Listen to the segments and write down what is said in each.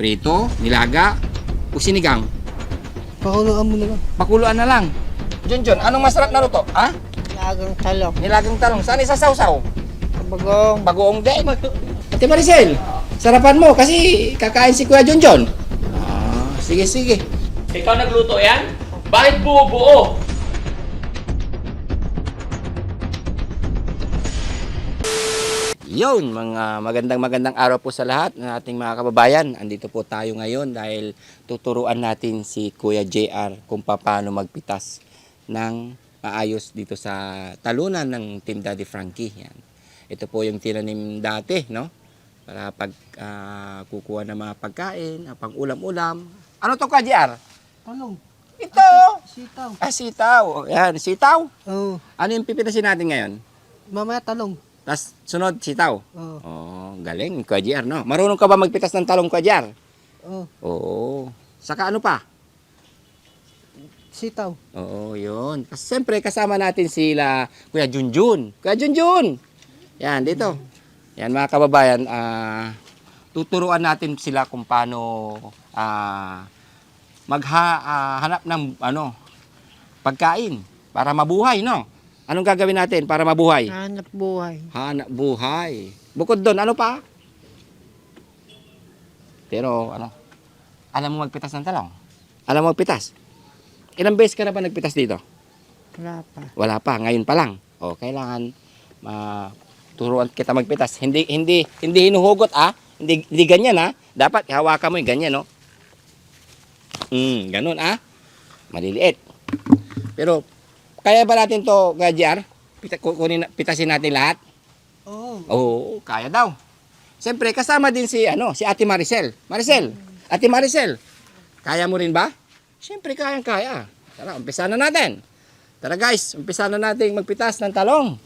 prito, nilaga, o sinigang. Pakuluan mo na lang. Pakuluan na lang. Junjun, anong masarap na luto? Ha? Lagang talong. Nilagang talong. Saan isasawsaw? Bagong. Bagoong din. Ate Maricel, sarapan mo kasi kakain si Kuya Junjun. Ah, sige, sige. Ikaw nagluto yan? Bakit buo-buo? Yun, mga magandang magandang araw po sa lahat ng ating mga kababayan. Andito po tayo ngayon dahil tuturuan natin si Kuya JR kung paano magpitas ng maayos dito sa talunan ng Team Daddy Frankie. Yan. Ito po yung tinanim dati, no? Para pag ah, kukuha ng mga pagkain, ah, pang ulam-ulam. Ano to Kuya JR? Talong. Ito! Sitaw. Ah, sitaw. Yan, sitaw. Oo. Ano yung pipitasin natin ngayon? Mamaya talong. Tapos sunod, sitaw. Oo. Oh, galing, Kuya JR, no? Marunong ka ba magpitas ng talong, Kuya JR? Oo. Oo. Saka ano pa? Sitaw. Oo, yun. Kasi siyempre, kasama natin sila Kuya Junjun. Kuya Junjun! Yan, dito. Yan, mga kababayan, ah, tuturuan natin sila kung paano ah, maghanap ng ano, pagkain para mabuhay, no? Anong gagawin natin para mabuhay? Hanap buhay. Hanap buhay. Bukod doon, ano pa? Pero ano, alam mo magpitas ng talong? Alam mo magpitas? Ilang beses ka na ba nagpitas dito? Wala pa. Wala pa, ngayon pa lang. O, kailangan ma turuan kita magpitas. Hindi hindi hindi hinuhugot ah. Hindi, hindi ganyan ah. Dapat hawakan mo yung ganyan no. Hmm, ganun ah. Maliliit. Pero kaya ba natin to, Gajar? Pita, kunin, pitasin natin lahat? Oo. Oo, kaya daw. Siyempre, kasama din si, ano, si Ate Maricel. Maricel, Ate Maricel, kaya mo rin ba? Siyempre, kayang-kaya. Tara, umpisa na natin. Tara guys, umpisa na natin magpitas ng talong.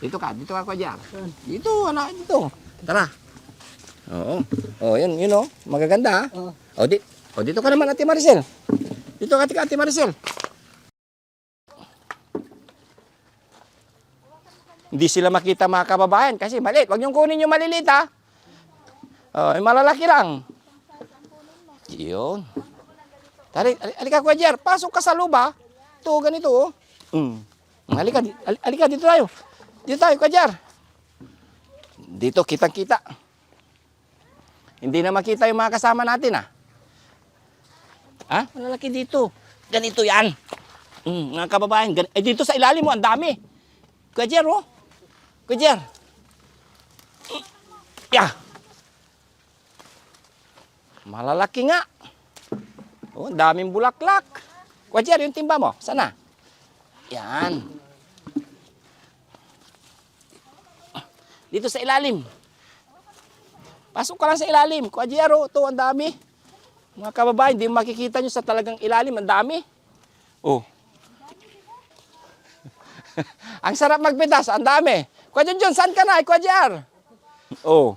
Dito ka, dito ka, Kuya. Dito, anak, dito. Tara. Oo. Oh, yun, yun oh. Magaganda, ha? Oo. O, di, o, dito ka naman, Ate Maricel. Dito ka, Ate Maricel. Hindi sila makita mga kababayan kasi maliit. Huwag niyong kunin yung maliliit ha. Oh, yung malalaki lang. Yun. Tari, ali- alika Kuya Jer, pasok ka sa luba. Ito, ganito oh. Mm. Alika, di- al- alika dito tayo. Dito tayo Kuya Jer. Dito, kitang-kita. Hindi na makita yung mga kasama natin ah. Ha? Malalaki dito. Ganito yan. Mm, mga kababayan, gan- eh, dito sa ilalim mo, ang dami. Kuya Jer, oh. Kuya Jer. Yeah. Malalaki nga. Oh, daming bulaklak. Kuya Jer, yung timba mo, sana? Yan. Dito sa ilalim. Pasok ka lang sa ilalim. Kuya Jer, oh, ito, ang dami. Mga kababayan, hindi makikita nyo sa talagang ilalim, ang dami. Oh. ang sarap magpitas, ang dami. Kuya Junjun, saan ka na? Kuya Jar? Oh.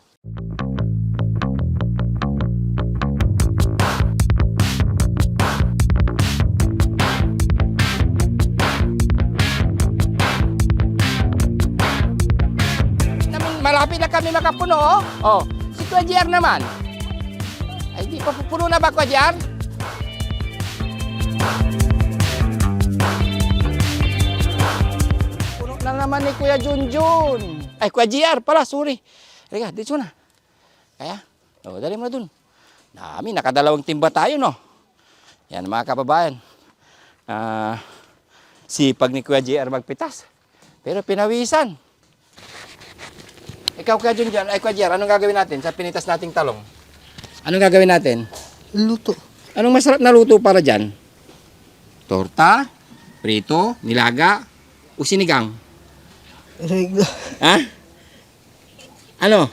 Malapit na kami makapuno, oh. Oh, si Kuya Jar naman. Ay, di pa pupuno na ba, Kuya Jar? Naman ni Kuya Junjun. Ay, Kuya JR pala, sorry. Halika, dito na. Kaya, oh, dali mo na dun. Dami, nakadalawang timba tayo, no? Yan, mga kababayan. Ah, sipag ni Kuya JR magpitas. Pero pinawisan. Ikaw, Kuya Junjun, ay Kuya JR, anong gagawin natin sa pinitas nating talong? Anong gagawin natin? Luto. Anong masarap na luto para dyan? Torta, prito, nilaga, o sinigang? Regla. Ha? Ano?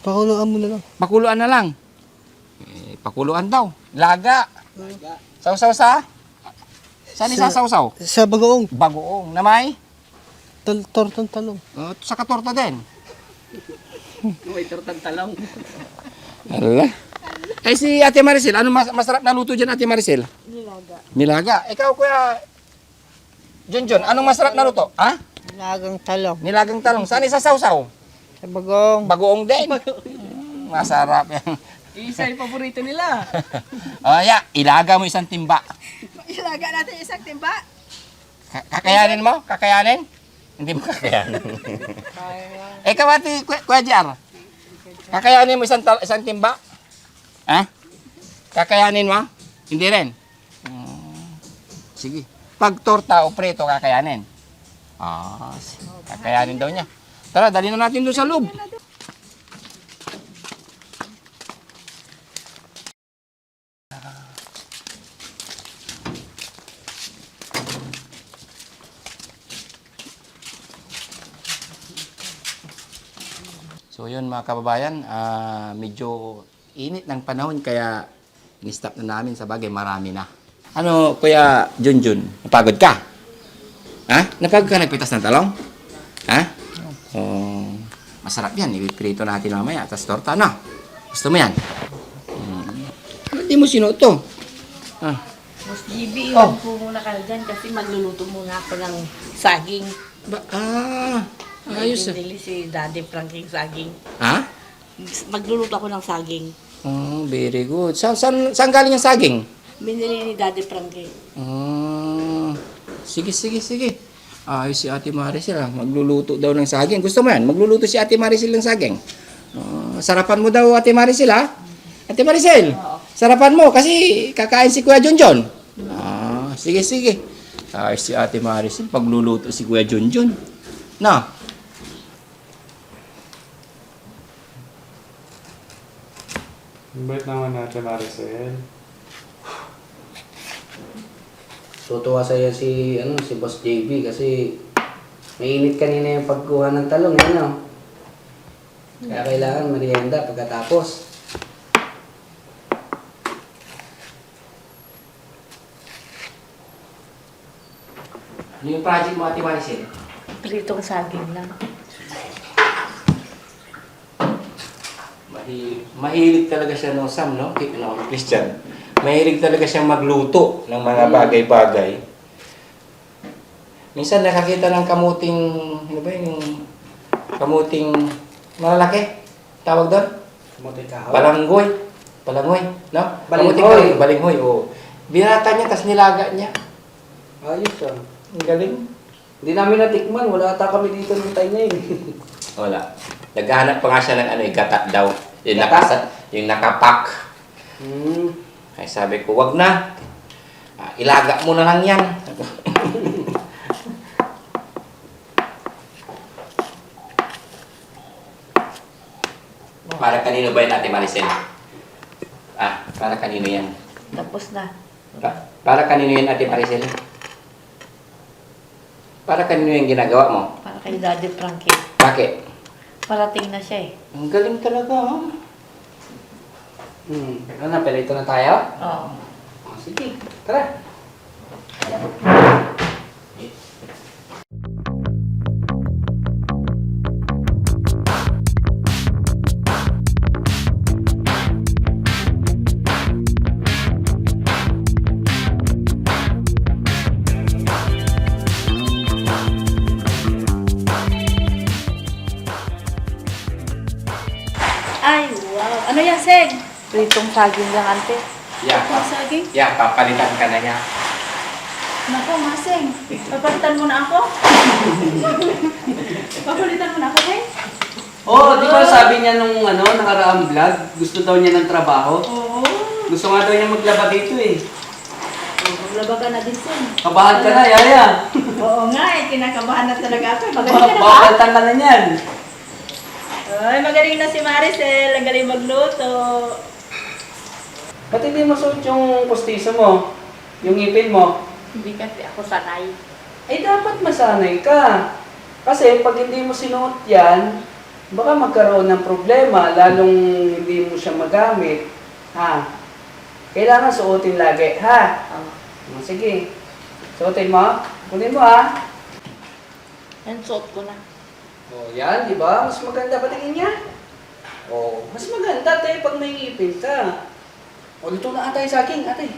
Pakuluan mo na lang. Pakuluan na lang. Eh, pakuluan daw. Laga. Sausaw sa? Saan Sa- isasawsaw? Sa bagoong. Bagoong. Na may? Tal tortang talong. Oh, sa katorta din. May tortang talong. Hala. Eh si Ate Maricel, ano mas masarap na luto dyan Ate Maricel? Nilaga. Nilaga. Ikaw kuya Junjun, anong masarap na luto? Ha? Lagang talong. Nilagang talong. Saan isasawsaw? Sa bagong. Bagoong din. Mm, masarap yan. Isa yung paborito nila. O, ya, ilaga mo isang timba. Ilaga natin isang timba. Ka- Kakayanin mo? Kakayanin? Hindi mo kakayanin. eh, kawati, Ku- Kuya Jar. Kakayanin mo isang, tal- isang timba? Ha? Kakayanin mo? Hindi rin? Hmm, sige. Pag torta o preto, kakayanin? Ah, kakayanin daw niya. Tara, dali na natin doon sa loob. So yun mga kababayan, ah, medyo init ng panahon kaya ni-stop na namin sa bagay, marami na. Ano, Kuya Junjun, napagod ka? Ha? Napagod ka nagpitas ng talong? Ha? Oh, masarap yan, ipiprito natin mamaya, tapos torta na. Gusto mo yan? Hmm. Hindi mo sinuto. Ah, Mas GB, Oh. oh. po muna ka dyan kasi magluluto muna ako ng saging. ba, ah, ayos ah. Si Daddy Frankie saging. Ha? Magluluto ako ng saging. Oh, very good. Saan, saan, saan galing yung saging? Binili ni Daddy Frankie. Ah, sige, sige, sige. Ayos si Ate Maricel, ah. magluluto daw ng saging. Gusto mo yan? Magluluto si Ate Maricel ng saging. Ah, sarapan mo daw, Ate Maricel, ha? Ate Maricel, sarapan mo kasi kakain si Kuya Junjun. Ah, sige, sige. Ayos si Ate Maricel, pagluluto si Kuya Junjun. Na? Bait naman natin, Maricel. Tutuwa sa'yo si, ano, si Boss JB kasi mainit kanina yung pagkuha ng talong, eh, no? Kaya kailangan merienda pagkatapos. Ano yung project mo, Ate Maricel? Pritong saging lang. Mahilig, mahilig talaga siya no Sam, no? Ki- No, Christian. Mahilig talaga siyang magluto ng mga bagay-bagay. Minsan nakakita ng kamuting, ano ba yung kamuting malalaki? Tawag doon? Kamuti kahoy. Balanggoy. Balanggoy, no? Balinghoy. Kamuting kahoy, balinghoy, oo. Binata niya, tas nilaga niya. Ayos ah. Ang galing. Hindi namin natikman, wala ata kami dito nung time na yun. Wala. Naghahanap pa nga siya ng ano, eh, gatat daw. Yung, Gatat? nakasa, yung nakapak. hmm. Ay sabi ko, wag na. Ah, ilaga mo na lang yan. para kanino ba yan, Ate Maricel? Ah, para kanino yan? Tapos na. Pa- para kanino yan, Ate Maricel? Para kanino yung ginagawa mo? Para kay Daddy Frankie. Bakit? Parating na siya eh. Ang galing talaga, oh. Hmm. Ano na, pelito na tayo? Oo. Oh, sige, tara. Saging lang, ante. Yeah, Pritong saging? yeah, papalitan ka na niya. Nako, Maseng. Papalitan mo na ako. Papalitan mo na ako, Seng. Oo, di ba sabi niya nung ano, nakaraang vlog, gusto daw niya ng trabaho? Oo. Gusto nga daw niya maglaba dito eh. Maglaba ka na din, Seng. Kabahan ka na, Yaya. Oo nga eh, kinakabahan na talaga ako. eh. Magaling ka na ba? Bakaltan ka na niyan. Ay, magaling na si Maricel. Ang galing magluto. Ba't hindi mo suot yung postiso mo? Yung ngipin mo? Hindi kasi ako sanay. Eh, dapat masanay ka. Kasi pag hindi mo sinuot yan, baka magkaroon ng problema, lalong hindi mo siya magamit. Ha? Kailangan suotin lagi, ha? Oh, sige. Suotin mo. Kunin mo, ha? Yan, suot ko na. Oh, yan, di ba? Mas maganda pa tingin niya. Oh, mas maganda tayo pag may ngipin ka. O, luto na ata yung saging, ate.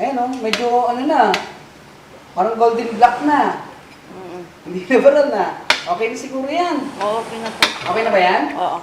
Ayan, oh, medyo ano na. Parang golden black na. Mm Hindi na ba na? Okay na siguro yan. Oo, okay na po. Okay na ba yan? Oo.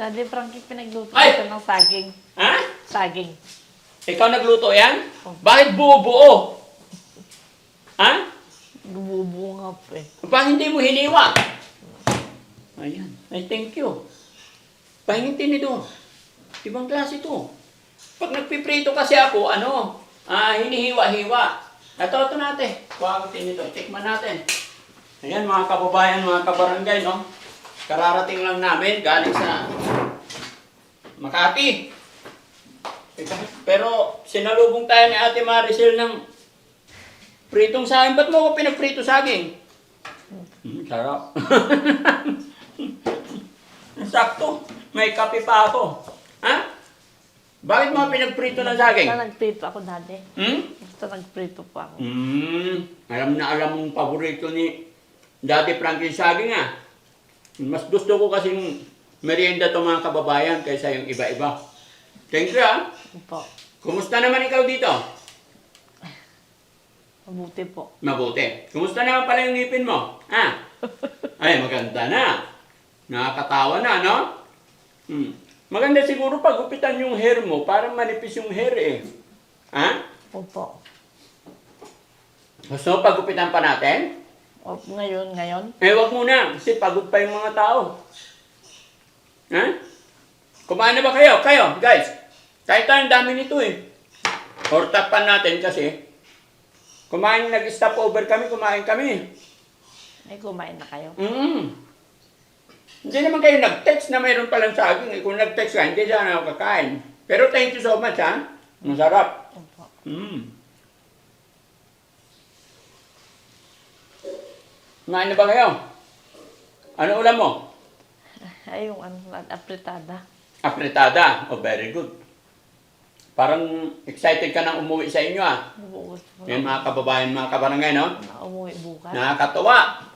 Daddy Frankie, pinagluto Ay! ko ng saging. Ha? Saging. Ikaw nagluto yan? Bakit buo-buo? Ha? Bumubuo nga po eh. Bakit hindi mo hiniwa? Ayan. Ay, thank you. Pahingin tinidor. Ibang klase to. Pag nagpiprito kasi ako, ano, ah, hinihiwa-hiwa. Ito, ito natin. Kuha ko tinidor. Tikman natin. Ayan, mga kababayan, mga kabarangay, no? Kararating lang namin galing sa Makati. Pero sinalubong tayo ni Ate Maricel ng pritong saging. Ba't mo ko pinagprito saging? Mm, sarap. Sakto. May kape pa ako. Ha? Bakit mo pinagprito ng saging? Basta nagprito ako, Daddy. Hmm? Basta nagprito po ako. Hmm. Alam na alam mong paborito ni Daddy Frankie saging ah. Mas gusto ko kasing merienda to mga kababayan kaysa yung iba-iba. Thank you ah. Po. Kumusta naman ikaw dito? Mabuti po. Mabuti. Kumusta naman pala yung ngipin mo? Ha? Ay, maganda na. Nakakatawa na, no? Hmm. Maganda siguro pag gupitan yung hair mo, parang manipis yung hair eh. Ha? Opo. Gusto mo pagupitan pa natin? O, ngayon, ngayon. Eh, wag muna, kasi pagod pa yung mga tao. Ha? Kumain na ba kayo? Kayo, guys. Kahit tayo, ang dami nito eh. Or tapan natin kasi. Kumain, nag-stop over kami, kumain kami. Ay, kumain na kayo. Mm. Hindi naman kayo nag-text na mayroon palang saging. Eh, kung nag-text ka, hindi sana ako kakain. Pero thank you so much, ha? Masarap. Opo. Mm. Kumain na ba kayo? Ano ulam mo? Ay, yung ano, apritada. Apretada. Oh, very good. Parang excited ka nang umuwi sa inyo, ah. Bukas mo Yan mga kababayan, mga kabarangay, no? na umuwi bukas. Nakakatawa.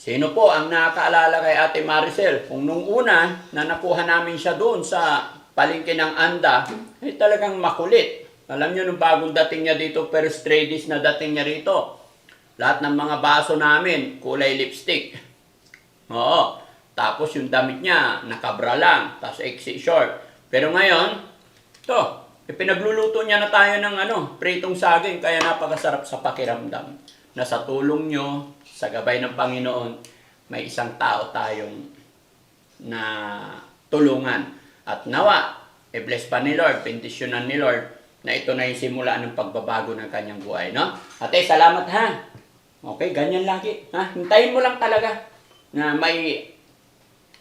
Sino po ang nakakaalala kay Ate Maricel? Kung nung una na nakuha namin siya doon sa palengke ng Anda, ay talagang makulit. Alam niyo, nung bagong dating niya dito, first days na dating niya rito, lahat ng mga baso namin, kulay lipstick. Oo. Tapos yung damit niya, nakabra lang, tapos exit short. Pero ngayon, to, ipinagluluto niya na tayo ng ano, pritong saging, kaya napakasarap sa pakiramdam. Na sa tulong nyo, sa gabay ng Panginoon, may isang tao tayong na tulungan. At nawa, i-bless pa ni Lord, bendisyonan ni Lord, na ito na yung simula ng pagbabago ng kanyang buhay, no? Ate, salamat ha. Okay, ganyan lagi. Ha? Hintayin mo lang talaga na may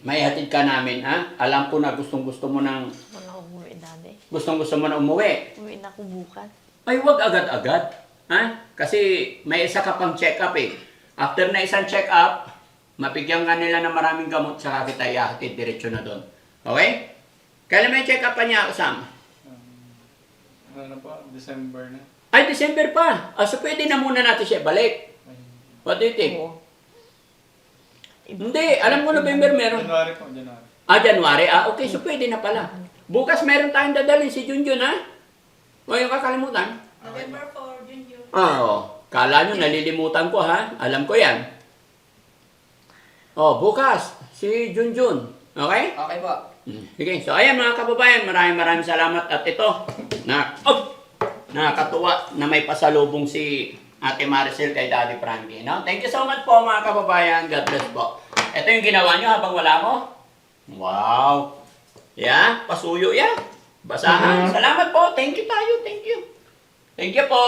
may hatid ka namin, ha? Alam ko na gustong gusto mo nang Wala akong umuwi, Daddy. gustong gusto mo na umuwi. Uwi na ako bukas. Ay, wag agad-agad. Ha? Kasi may isa ka pang check-up eh. After na isang check-up, mapigyan ka nila ng maraming gamot sa kita ihatid diretso na doon. Okay? Kailan may check-up pa niya, Sam? Ano na po? December na. Ay, December pa. Ah, so pwede na muna natin siya balik. What do you think? Oo. Hindi, alam ko November meron. January po, January. Ah, January. Ah, okay, so pwede na pala. Bukas meron tayong dadalhin si Junjun, ha? O yung kakalimutan? November 4, Junyo. Ah, Oo. Kala nyo, nalilimutan ko, ha? Alam ko yan. Oh, bukas, si Junjun. Okay? Okay po. Mm. Sige, so ayan mga kababayan, maraming maraming salamat at ito, na, oh, nakakatuwa na may pasalubong si Ate Maricel kay Daddy Frankie. No? Thank you so much po mga kababayan. God bless po. Ito yung ginawa nyo habang wala mo. Wow. Yeah, pasuyo yan. Basahan. Salamat po. Thank you tayo. Thank you. Thank you po.